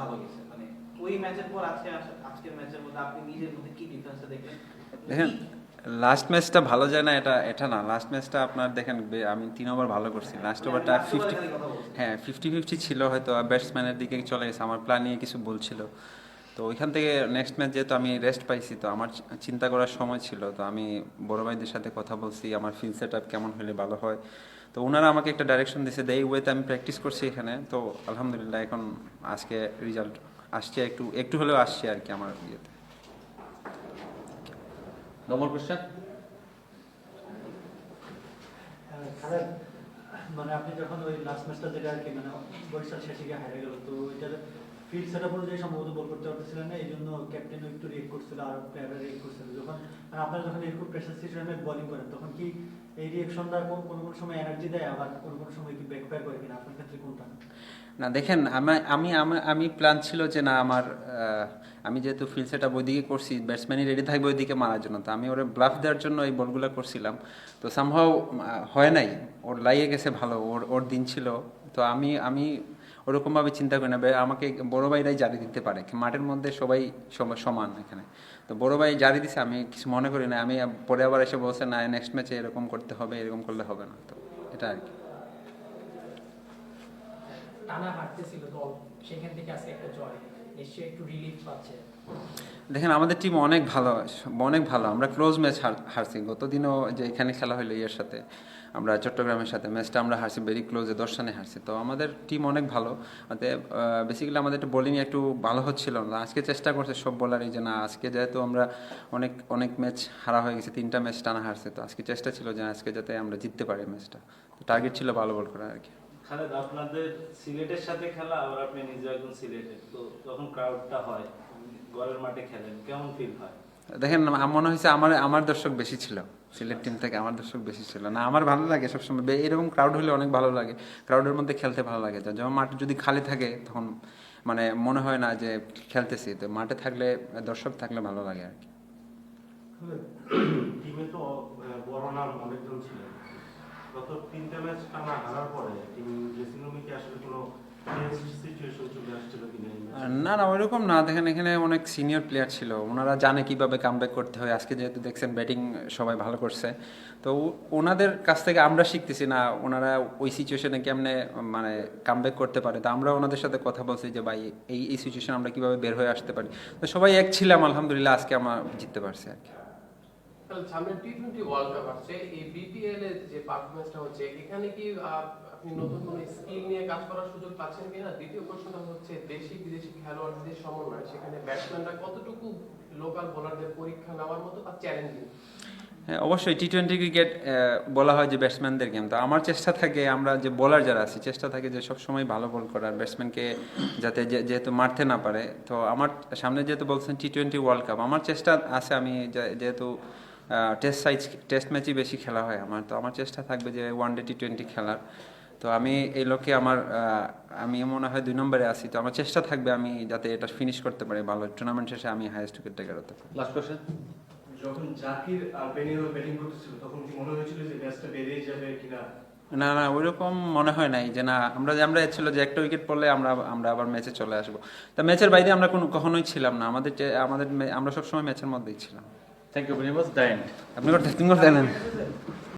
ভালো গেছে। মানে ওই ম্যাচের পর আজকে আজকের ম্যাচের মধ্যে আপনি নিজের মধ্যে কি ডিফারেন্সটা দেখলেন? দেখেন লাস্ট ম্যাচটা ভালো যায় না এটা এটা না। লাস্ট ম্যাচটা আপনার দেখেন আমি তিন ওভার ভালো করছি। লাস্ট ওভারটা ফিফটি। হ্যাঁ ফিফটি ফিফটি ছিল হয়তো ব্যাটসম্যানের দিকে চলে গেছে। আমার প্ল্যান নিয়ে কিছু বলছিল তো ওইখান থেকে নেক্সট ম্যাচ যেহেতু আমি রেস্ট পাইছি তো আমার চিন্তা করার সময় ছিল। তো আমি বড় ভাইদের সাথে কথা বলছি আমার ফিল সেট আপ কেমন হলে ভালো হয়। তো ওনারা আমাকে একটা ডাইরেকশন দিয়েছে এই ওয়েতে আমি প্র্যাকটিস করছি এখানে। তো আলহামদুলিল্লাহ এখন আজকে রেজাল্ট আসছে একটু একটু হলেও আসছে আর কি আমার ইয়েতে। নম্বর কোশ্চেন মানে আপনি যখন ওই লাস্ট ম্যাচটা যেটা আর কি মানে বরিশাল শেষে গিয়ে হারিয়ে গেল তো ওইটার ফিল্ড সেট অনুযায়ী সম্ভবত বল করতে পারতেছিলেন না এই জন্য ক্যাপ্টেনও একটু রিয়েক্ট করছিল, আর প্লেয়াররা রিয়েক্ট করছিল। যখন মানে আপনারা যখন এরকম প্রেশার সিচুয়েশনে বোলিং করেন, তখন কি এই রিয়েকশনটা কোন কোন সময় এনার্জি দেয়, আবার কোন কোন সময় কি ব্যাকফায়ার করে কিনা? আপনার ক্ষেত্রে কোনটা? না, দেখেন, আমি আমি প্ল্যান ছিল যে না, আমার আমি যেহেতু ফিল্ড সেট আপ ওইদিকে করছি ব্যাটসম্যানই রেডি থাকবে ওইদিকে মারার জন্য, তো আমি ওরে ব্লাফ দেওয়ার জন্য এই বলগুলো করছিলাম। তো সামহাও হয় নাই, ওর লাগিয়ে গেছে ভালো, ওর ওর দিন ছিল। তো আমি আমি ওরকমভাবে চিন্তা করি না আমাকে বড় ভাইরাই জারি দিতে পারে। মাঠের মধ্যে সবাই সম- সমান এখানে। তো বড় ভাই জারি দিছে, আমি কিছু মনে করি না। আমি পরে আবার এসে বলছে, না নেক্সট ম্যাচে এরকম করতে হবে, এরকম করলে হবে না। তো এটা আর কি। টানা হাঁটতেছিল দল। সেখান থেকে আসে একটা জয়। নিশ্চয়ই একটু রিলিফ পাচ্ছে। দেখেন, আমাদের টিম অনেক ভালো অনেক ভালো। আমরা ক্লোজ ম্যাচ হারছি। গতদিনও যে এখানে খেলা হলো ইয়ের সাথে, আমরা চট্টগ্রামের সাথে ম্যাচটা আমরা হারছি ভেরি ক্লোজে দশ রানে হারছি। তো আমাদের টিম অনেক ভালো। বেসিক্যালি আমাদের একটু বোলিং একটু ভালো হচ্ছিল না। আজকে চেষ্টা করছে সব বলারই যে না, আজকে যেহেতু আমরা অনেক অনেক ম্যাচ হারা হয়ে গেছে, তিনটা ম্যাচ টানা হারছে, তো আজকে চেষ্টা ছিল যে আজকে যাতে আমরা জিততে পারি ম্যাচটা তো টার্গেট ছিল ভালো বল করা আর কি। খালেদ আপনাদের সিলেটের সাথে খেলা আবার আপনি নিজে একজন সিলেটের তো যখন ক্রাউডটা হয় ঘরের মাঠে খেলেন কেমন ফিল হয়? দেখেন আমার মনে হয়েছে আমার আমার দর্শক বেশি ছিল সিলেট টিম থেকে আমার দর্শক বেশি ছিল। না আমার ভালো লাগে সবসময় বে- এরকম ক্রাউড হলে অনেক ভালো লাগে ক্রাউডের মধ্যে খেলতে ভালো লাগে। যেমন যখন মাঠ যদি খালি থাকে তখন মানে মনে হয় না যে খেলতেছি তো মাঠে থাকলে দর্শক থাকলে ভালো লাগে আর কি। টিমে তো বড় নাম অনেকজন ছিলেন। গত তিনটা ম্যাচ টানা হারার পরে টিম ড্রেসিং রুমে কি আসলে কোনো? না না, ওইরকম না। দেখেন, এখানে অনেক সিনিয়র প্লেয়ার ছিল। ওনারা জানে কীভাবে কামব্যাক করতে হয়। আজকে যেহেতু দেখছেন ব্যাটিং সবাই ভালো করছে। তো ওনাদের কাছ থেকে আমরা শিখতেছি না, ওনারা ওই সিচুয়েশনে কেমনে মানে কামব্যাক করতে পারে। তো আমরা ওনাদের সাথে কথা বলছি যে, ভাই, এই এই সিচুয়েশন আমরা কীভাবে বের হয়ে আসতে পারি? তো সবাই এক ছিলাম, আলহামদুলিল্লাহ, আজকে আমরা জিততে পারছি আর কি। তাহলে সামনে টি টোয়েন্টি ওয়ার্ল্ড কাপ আসছে, এই বিপিএল এর যে পারফরমেন্সটা হচ্ছে, এখানে কি আপনি নতুন কোনো স্কিল নিয়ে কাজ করার সুযোগ পাচ্ছেন কিনা? দ্বিতীয় প্রশ্নটা হচ্ছে, দেশি বিদেশি খেলোয়াড়দের সমন্বয় সেখানে ব্যাটসম্যানরা কতটুকু লোকাল বোলারদের পরীক্ষা নেওয়ার মতো বা চ্যালেঞ্জিং হ্যাঁ অবশ্যই টি টোয়েন্টি ক্রিকেট বলা হয় যে ব্যাটসম্যানদের গেম তো আমার চেষ্টা থাকে, আমরা যে বোলার যারা আছি, চেষ্টা থাকে যে সবসময় ভালো বল করার ব্যাটসম্যানকে যাতে যেহেতু মারতে না পারে। তো আমার সামনে যেহেতু বলছেন টি টোয়েন্টি ওয়ার্ল্ড কাপ আমার চেষ্টা আছে আমি যেহেতু টেস্ট সাইজ টেস্ট ম্যাচই বেশি খেলা হয় আমার। তো আমার চেষ্টা থাকবে যে ওয়ান ডে টি টোয়েন্টি খেলার। তো আমি এই লক্ষ্যে আমার আমি মনে হয় দুই নম্বরে আছি। তো আমার চেষ্টা থাকবে আমি যাতে এটা ফিনিশ করতে পারি ভালো। টুর্নামেন্ট শেষে আমি হাইয়েস্ট উইকেট টেকার হতে পারি। লাস্ট কোশ্চেন যখন জাকির আর বেনিয়াল ব্যাটিং করতেছিল তখন কি মনে হয়েছিল যে ম্যাচটা বেরিয়ে যাবে কিনা? না না ওইরকম মনে হয় নাই যে না আমরা যে আমরা ছিল যে একটা উইকেট পড়লে আমরা আমরা আবার ম্যাচে চলে আসব। তা ম্যাচের বাইরে আমরা কোনো কখনোই ছিলাম না। আমাদের আমাদের আমরা সবসময় ম্যাচের মধ্যেই ছিলাম। Thank you very much the end আপনি করতে তুমি করতে দেন